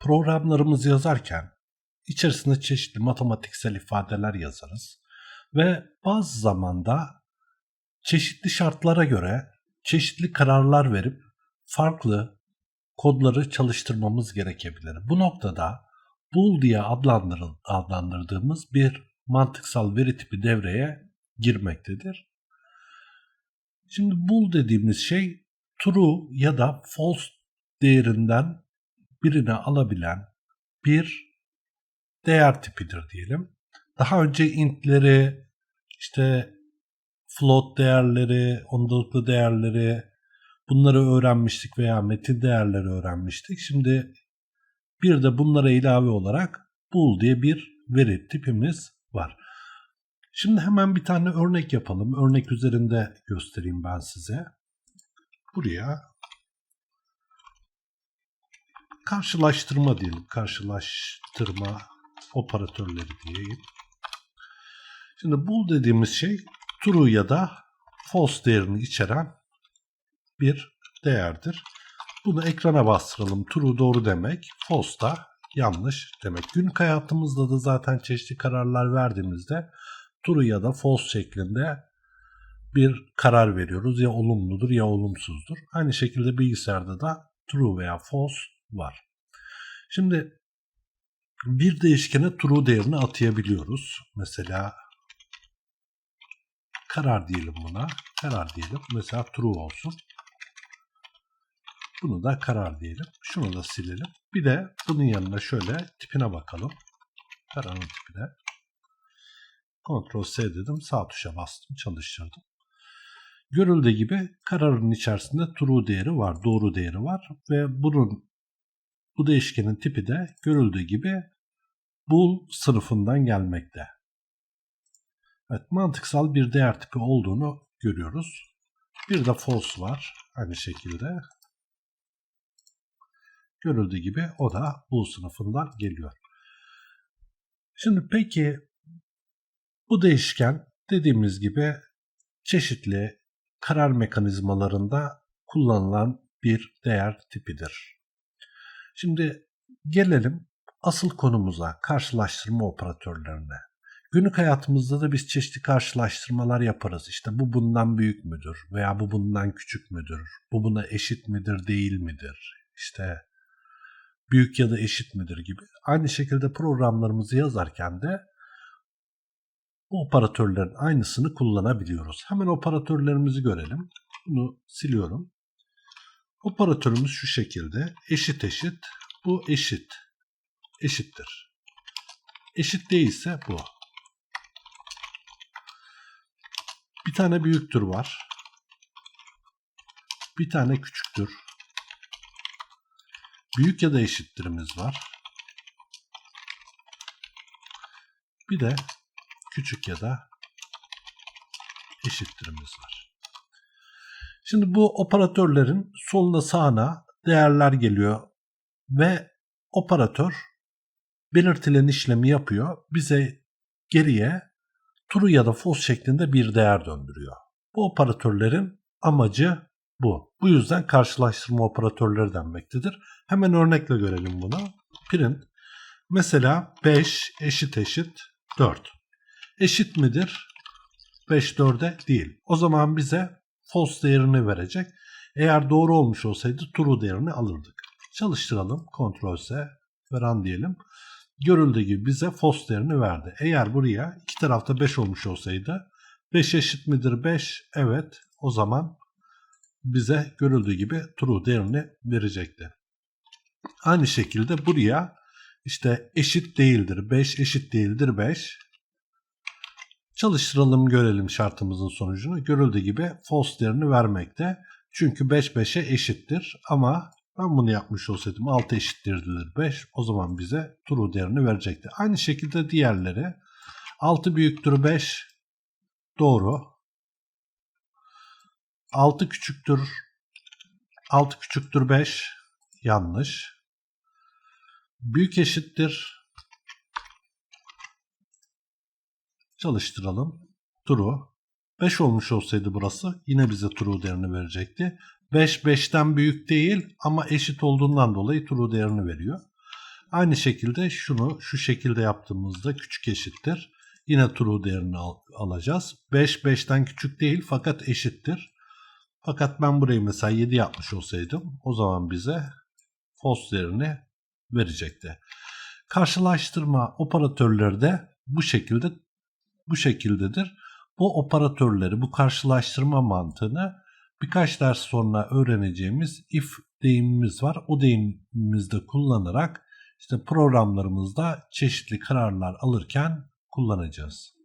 programlarımızı yazarken içerisinde çeşitli matematiksel ifadeler yazarız ve bazı zamanda çeşitli şartlara göre çeşitli kararlar verip farklı kodları çalıştırmamız gerekebilir. Bu noktada bool diye adlandırdığımız bir mantıksal veri tipi devreye girmektedir. Şimdi bool dediğimiz şey true ya da false değerinden birini alabilen bir değer tipidir diyelim. Daha önce intleri, işte float değerleri, ondalıklı değerleri bunları öğrenmiştik veya metin değerleri öğrenmiştik. Şimdi bir de bunlara ilave olarak bool diye bir veri tipimiz var. Şimdi hemen bir tane örnek yapalım. Örnek üzerinde göstereyim ben size. Buraya karşılaştırma diyelim. Karşılaştırma operatörleri diyeyim. Şimdi bool dediğimiz şey true ya da false değerini içeren bir değerdir. Bunu ekrana bastıralım. True doğru demek, false da yanlış demek. Günlük hayatımızda da zaten çeşitli kararlar verdiğimizde true ya da false şeklinde bir karar veriyoruz. Ya olumludur ya olumsuzdur. Aynı şekilde bilgisayarda da true veya false var. Şimdi bir değişkene true değerini atayabiliyoruz. Mesela karar diyelim buna. Karar diyelim. Mesela true olsun. Bunu da karar diyelim. Şunu da silelim. Bir de bunun yanına şöyle tipine bakalım. Kararın tipine. Ctrl S dedim. Sağ tuşa bastım. Çalıştırdım. Görüldüğü gibi kararın içerisinde true değeri var. Doğru değeri var. Ve bunun bu değişkenin tipi de görüldüğü gibi bool sınıfından gelmekte. Evet, mantıksal bir değer tipi olduğunu görüyoruz. Bir de false var aynı şekilde. Görüldüğü gibi o da bool sınıfından geliyor. Şimdi peki bu değişken dediğimiz gibi çeşitli karar mekanizmalarında kullanılan bir değer tipidir. Şimdi gelelim asıl konumuza, karşılaştırma operatörlerine. Günlük hayatımızda da biz çeşitli karşılaştırmalar yaparız. İşte bu bundan büyük müdür veya bu bundan küçük müdür? Bu buna eşit midir, değil midir? İşte büyük ya da eşit midir gibi. Aynı şekilde programlarımızı yazarken de bu operatörlerin aynısını kullanabiliyoruz. Hemen operatörlerimizi görelim. Bunu siliyorum. Operatörümüz şu şekilde. Eşit eşit. Bu eşit. Eşittir. Eşit değilse bu. Bir tane büyüktür var. Bir tane küçüktür. Büyük ya da eşittirimiz var. Bir de küçük ya da eşittirimiz var. Şimdi bu operatörlerin soluna sağına değerler geliyor ve operatör belirtilen işlemi yapıyor. Bize geriye true ya da false şeklinde bir değer döndürüyor. Bu operatörlerin amacı bu. Bu yüzden karşılaştırma operatörleri denmektedir. Hemen örnekle görelim bunu. Print mesela 5 eşit eşit 4. Eşit midir? 5 4'e değil. O zaman bize false değerini verecek. Eğer doğru olmuş olsaydı true değerini alırdık. Çalıştıralım. Ctrl S ve run diyelim. Görüldüğü gibi bize false değerini verdi. Eğer buraya iki tarafta 5 olmuş olsaydı 5 eşit midir 5? Evet. O zaman bize görüldüğü gibi true değerini verecekti. Aynı şekilde buraya işte eşit değildir 5 eşit değildir 5 çalıştıralım görelim şartımızın sonucunu. Görüldüğü gibi false değerini vermekte. Çünkü 5 5'e eşittir ama ben bunu yapmış olsaydım 6 eşittirdilir 5 o zaman bize true değerini verecekti. Aynı şekilde diğerleri 6 büyüktür 5 doğru 6 küçüktür 6 küçüktür 5 yanlış. Büyük eşittir çalıştıralım. True. 5 olmuş olsaydı burası yine bize true değerini verecekti. 5 5'ten büyük değil ama eşit olduğundan dolayı true değerini veriyor. Aynı şekilde şunu şu şekilde yaptığımızda küçük eşittir. Yine true değerini al- alacağız. 5 5'ten küçük değil fakat eşittir. Fakat ben burayı mesela 7 yapmış olsaydım o zaman bize false değerini verecekti. Karşılaştırma operatörleri de bu şekilde bu şekildedir. Bu operatörleri, bu karşılaştırma mantığını birkaç ders sonra öğreneceğimiz if deyimimiz var. O deyimimizde kullanarak işte programlarımızda çeşitli kararlar alırken kullanacağız.